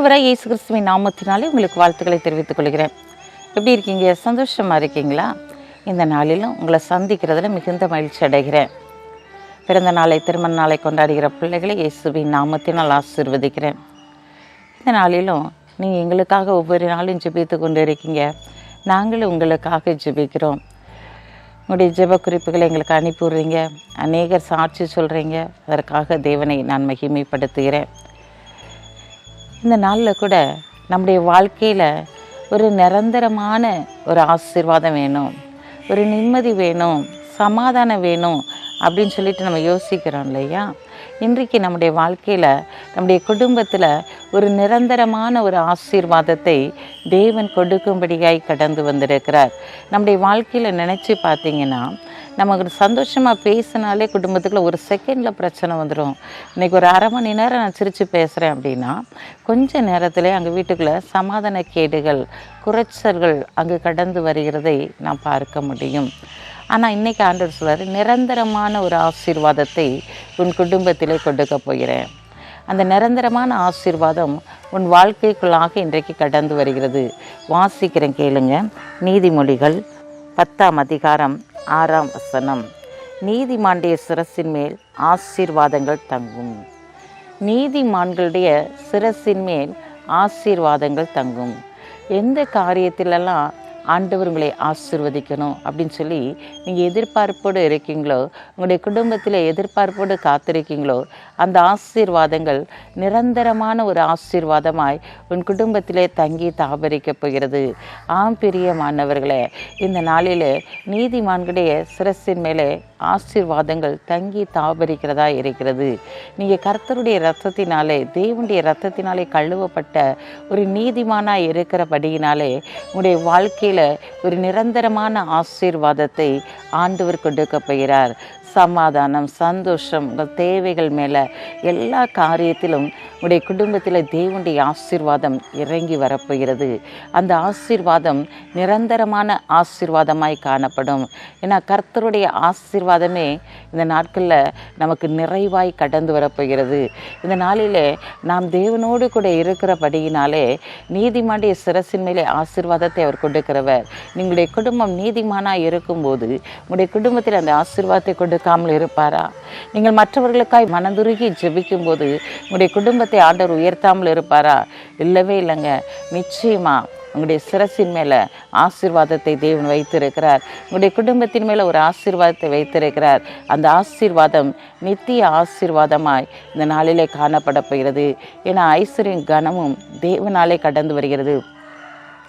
ஆண்டவராக இயேசு கிறிஸ்துவின் நாமத்தினாலே உங்களுக்கு வாழ்த்துக்களை தெரிவித்துக் கொள்கிறேன். எப்படி இருக்கீங்க? சந்தோஷமாக இருக்கீங்களா? இந்த நாளிலும் உங்களை சந்திக்கிறதுல மிகுந்த மகிழ்ச்சி அடைகிறேன். பிறந்த நாளை திருமண நாளை கொண்டாடுகிற பிள்ளைகளை இயேசுவின் நாமத்தினால் ஆசிர்வதிக்கிறேன். இந்த நாளிலும் நீங்கள் எங்களுக்காக ஒவ்வொரு நாளும் ஜெபித்து கொண்டு இருக்கீங்க. நாங்களும் உங்களுக்காக ஜெபிக்கிறோம். உங்களுடைய ஜெப குறிப்புகளை எங்களுக்கு அனுப்பி விடுறீங்க. அநேகர் சாட்சி சொல்கிறீங்க அதற்காக தேவனை நான் மகிமைப்படுத்துகிறேன். இந்த நாளில் கூட நம்முடைய வாழ்க்கையில் ஒரு நிரந்தரமான ஒரு ஆசீர்வாதம் வேணும். ஒரு நிம்மதி வேணும். சமாதானம் வேணும் அப்படின்னு சொல்லிட்டு நம்ம யோசிக்கிறோம் இல்லையா? இன்றைக்கு நம்முடைய வாழ்க்கையில் நம்முடைய குடும்பத்தில் ஒரு நிரந்தரமான ஒரு ஆசீர்வாதத்தை தேவன் கொடுக்கும்படியாய் கடந்து வந்திருக்கிறார். நம்முடைய வாழ்க்கையில் நினச்சி பார்த்தீங்கன்னா நமக்கு சந்தோஷமாக பேசினாலே குடும்பத்துக்குள்ள ஒரு செகண்டில் பிரச்சனை வந்துடும் இன்றைக்கி ஒரு அரை மணி நேரம் நான் சிரித்து பேசுகிறேன் அப்படின்னா கொஞ்ச நேரத்தில் அங்கே வீட்டுக்குள்ளே சமாதான கேடுகள் குறைச்சல்கள் அங்கு கடந்து வருகிறதை நான் பார்க்க முடியும். ஆனால் இன்றைக்கி ஆண்டவர் சொல்றாரு நிரந்தரமான ஒரு ஆசீர்வாதத்தை உன் குடும்பத்திலே கொடுக்க போகிறேன். அந்த நிரந்தரமான ஆசீர்வாதம் உன் வாழ்க்கைக்குள்ளாக இன்றைக்கு கடந்து வருகிறது. வாசிக்கிறேன் கேளுங்க. நீதிமொழிகள் பத்தாம் அதிகாரம் ஆறாம் வசனம். நீதிமாண்டிய சிரசின் மேல் ஆசீர்வாதங்கள் தங்கும். நீதிமான்களுடைய சிரசின் மேல் ஆசீர்வாதங்கள் தங்கும். எந்த காரியத்திலெல்லாம் ஆண்டவர் உங்களை ஆசிர்வதிக்கணும் அப்படின்னு சொல்லி நீங்கள் எதிர்பார்ப்போடு இருக்கீங்களோ உங்களுடைய குடும்பத்தில் எதிர்பார்ப்போடு காத்திருக்கீங்களோ அந்த ஆசீர்வாதங்கள் நிரந்தரமான ஒரு ஆசீர்வாதமாய் உன் குடும்பத்திலே தங்கி தாபரிக்கப் போகிறது. ஆம் பிரியமானவர்களே இந்த நாளில் நீதிமான்களுடைய சிரசின் மேலே ஆசீர்வாதங்கள் தங்கி தாபரிக்கிறதா இருக்கிறது. நீங்கள் கர்த்தருடைய ரத்தத்தினாலே தேவனுடைய ரத்தத்தினாலே கழுவப்பட்ட ஒரு நீதிமானாக இருக்கிறபடியினாலே உங்களுடைய வாழ்க்கையில் ஒரு நிரந்தரமான ஆசீர்வாதத்தை ஆண்டவர் கொடுக்க போகிறார். சமாதானம் சந்தோஷம் உங்கள் தேவைகள் மேலே எல்லா காரியத்திலும் உங்களுடைய குடும்பத்தில் தேவனுடைய ஆசீர்வாதம் இறங்கி வரப்போகிறது. அந்த ஆசீர்வாதம் நிரந்தரமான ஆசீர்வாதமாய் காணப்படும். ஏன்னா கர்த்தருடைய ஆசீர்வாதமே இந்த நாட்களில் நமக்கு நிறைவாய் கடந்து வரப்போகிறது. இந்த நாளில் நாம் தேவனோடு கூட இருக்கிறபடியினாலே நீதிமாண்டிய சிரசின் மேலே ஆசீர்வாதத்தை அவர் கொடுக்கிறவர். நீங்களுடைய குடும்பம் நீதிமானாக இருக்கும்போது உங்களுடைய குடும்பத்தில் அந்த ஆசீர்வாதத்தை கொண்டு கொடுக்காமல் இருப்பாரா? நீங்கள் மற்றவர்களுக்காய் மனதுருகி ஜெபிக்கும் போது உங்களுடைய குடும்பத்தை ஆண்டவர் உயர்த்தாமல் இருப்பாரா? இல்லவே இல்லைங்க. நிச்சயமாக உங்களுடைய சிரசின் மேலே ஆசீர்வாதத்தை தேவன் வைத்திருக்கிறார். உங்களுடைய குடும்பத்தின் மேலே ஒரு ஆசீர்வாதத்தை வைத்திருக்கிறார். அந்த ஆசீர்வாதம் நித்திய ஆசீர்வாதமாய் இந்த நாளிலே காணப்பட போகிறது. ஏன்னா ஐஸ்வர்யம் கனமும் தேவனாலே கடந்து வருகிறது.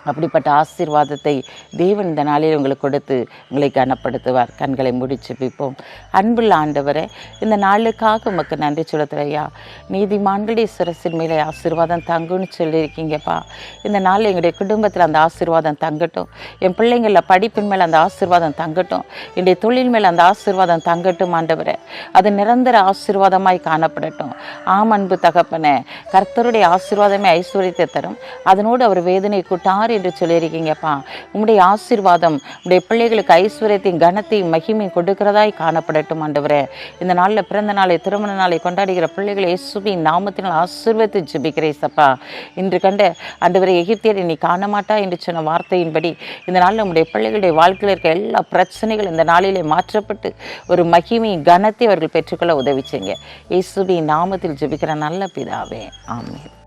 அப்படிப்பட்ட ஆசீர்வாதத்தை தேவன் இந்த நாளில் உங்களுக்கு கொடுத்து உங்களை கனப்படுத்துவார். கண்களை முடிச்சு பிப்போம். அன்புள்ள ஆண்டவரே இந்த நாளுக்காக உமக்கு நன்றி சொல்லுறையா நீதிமான்களுடைய சிரசின் மேலே ஆசீர்வாதம் தங்குன்னு சொல்லியிருக்கீங்கப்பா. இந்த நாள் எங்களுடைய குடும்பத்தில் அந்த ஆசீர்வாதம் தங்கட்டும். என் பிள்ளைங்களில் படிப்பின் மேலே அந்த ஆசீர்வாதம் தங்கட்டும். என்னுடைய தொழில் மேலே அந்த ஆசீர்வாதம் தங்கட்டும் ஆண்டவரே. அது நிரந்தர ஆசீர்வாதமாய் காணப்படட்டும். ஆம் அன்பு தகப்பன கர்த்தருடைய ஆசீர்வாதமே ஐஸ்வர்யத்தை தரும். அதனோடு அவர் வேதனை கூட்டார் என்று சொல்லியிருக்கீங்கப்பா. உங்களுடைய ஆசீர்வாதம் உங்களுடைய பிள்ளைகளுக்கு ஐஸ்வர்யத்தையும் கனத்தையும் மகிமையும் கொடுக்கிறதாய் காணப்படட்டும் ஆண்டவரே. இந்த நாளில் பிறந்த நாளை திருமண நாளை கொண்டாடுகிற பிள்ளைகளை இயேசுவின் நாமத்தினால் ஆசீர்வதித்து ஜெபிக்கிறேசப்பா இன்று கண்ட ஆண்டவரை எகிப்தியர் நீ காண மாட்டா என்று சொன்ன வார்த்தையின்படி இந்த நாளில் நம்முடைய பிள்ளைகளுடைய வாழ்க்கையில் இருக்க எல்லா பிரச்சனைகளும் இந்த நாளிலே மாற்றப்பட்டு ஒரு மகிமையும் கனத்தை அவர்கள் பெற்றுக்கொள்ள உதவி செய்யுங்க இயேசுவின் நாமத்தில் ஜெபிக்கிற நல்ல பிதாவே ஆமென்.